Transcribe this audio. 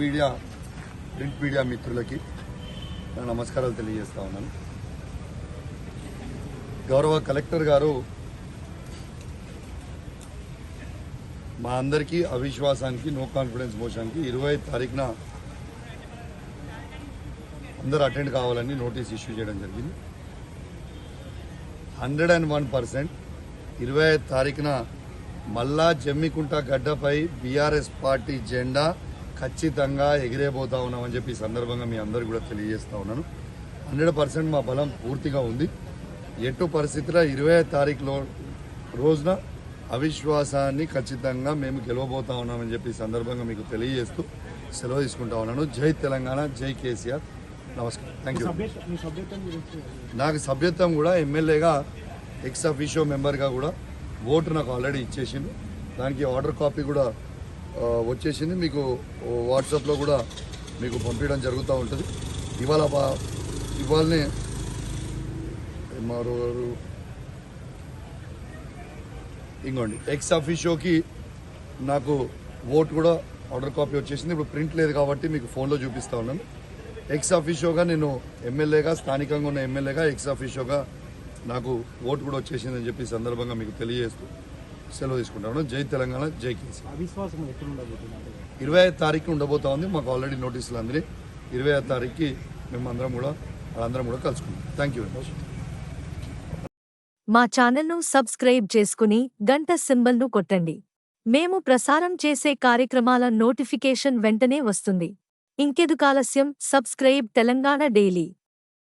Media print media మిత్రులకి నమస్కారాలు తెలియజేస్తా ఉన్నాను. గౌరవ కలెక్టర్ గారు మా అందరికీ అవిశ్వాసానికి నో కాన్ఫిడెన్స్ మోషన్కి ఇరవై తారీఖున అందరు అటెండ్ కావాలని నోటీస్ ఇష్యూ చేయడం జరిగింది. హండ్రెడ్ అండ్ వన్ పర్సెంట్ ఇరవై ఐదు తారీఖున మల్లా జమ్మికుంట గడ్డపై బీఆర్ఎస్ పార్టీ జెండా ఖచ్చితంగా ఎగిరేపోతా ఉన్నామని చెప్పి ఈ సందర్భంగా మీ అందరు కూడా తెలియజేస్తా ఉన్నాను. హండ్రెడ్ పర్సెంట్ మా బలం పూర్తిగా ఉంది. ఎటు పరిస్థితిలో ఇరవై తారీఖులో రోజున అవిశ్వాసాన్ని ఖచ్చితంగా మేము గెలవబోతా ఉన్నామని చెప్పి సందర్భంగా మీకు తెలియజేస్తూ సెలవు తీసుకుంటా ఉన్నాను. జై తెలంగాణ జై కేసీఆర్. నమస్కారం. థ్యాంక్ యూ నాకు సభ్యత్వం కూడా ఎమ్మెల్యేగా ఎక్స్ అఫీషియో మెంబర్గా కూడా ఓటు నాకు ఆల్రెడీ ఇచ్చేసిండు. దానికి ఆర్డర్ కాపీ కూడా వచ్చేసింది. మీకు వాట్సాప్లో కూడా మీకు పంపించడం జరుగుతూ ఉంటుంది. ఇవాళ ఇవాళనే మరో ఇంకోండి. ఎక్స్ అఫీషియోకి నాకు ఓట్ కూడా ఆర్డర్ కాపీ వచ్చేసింది. ఇప్పుడు ప్రింట్ లేదు కాబట్టి మీకు ఫోన్లో చూపిస్తా ఉన్నాను. ఎక్స్ ఆఫీషోగా నేను ఎమ్మెల్యేగా స్థానికంగా ఉన్న ఎమ్మెల్యేగా ఎక్స్ ఆఫీషోగా నాకు ఓటు కూడా వచ్చేసిందని చెప్పి సందర్భంగా మీకు తెలియజేస్తూ సెలవు తీసుకుంటాను జై తెలంగాణ జై కేసీ. అవిశ్వాసం ఎప్పుడు ఉండబోతున్నారు ఇరవై ఐదు తారీఖు ఉండబోతా ఉంది. మాకు ఆల్రెడీ నోటీసులు అందినాయి. ఇరవై ఐదు తారీఖుకి మేము అందరం కూడా అందరం కూడా కలుసుకుంటాం థ్యాంక్ యూ వెరీ మచ్ మా ఛానల్ను సబ్స్క్రైబ్ చేసుకుని గంట సింబల్ను కొట్టండి. మేము ప్రసారం చేసే కార్యక్రమాల నోటిఫికేషన్ వెంటనే వస్తుంది. ఇంకెందుకు ఆలస్యం? Subscribe Telangana daily.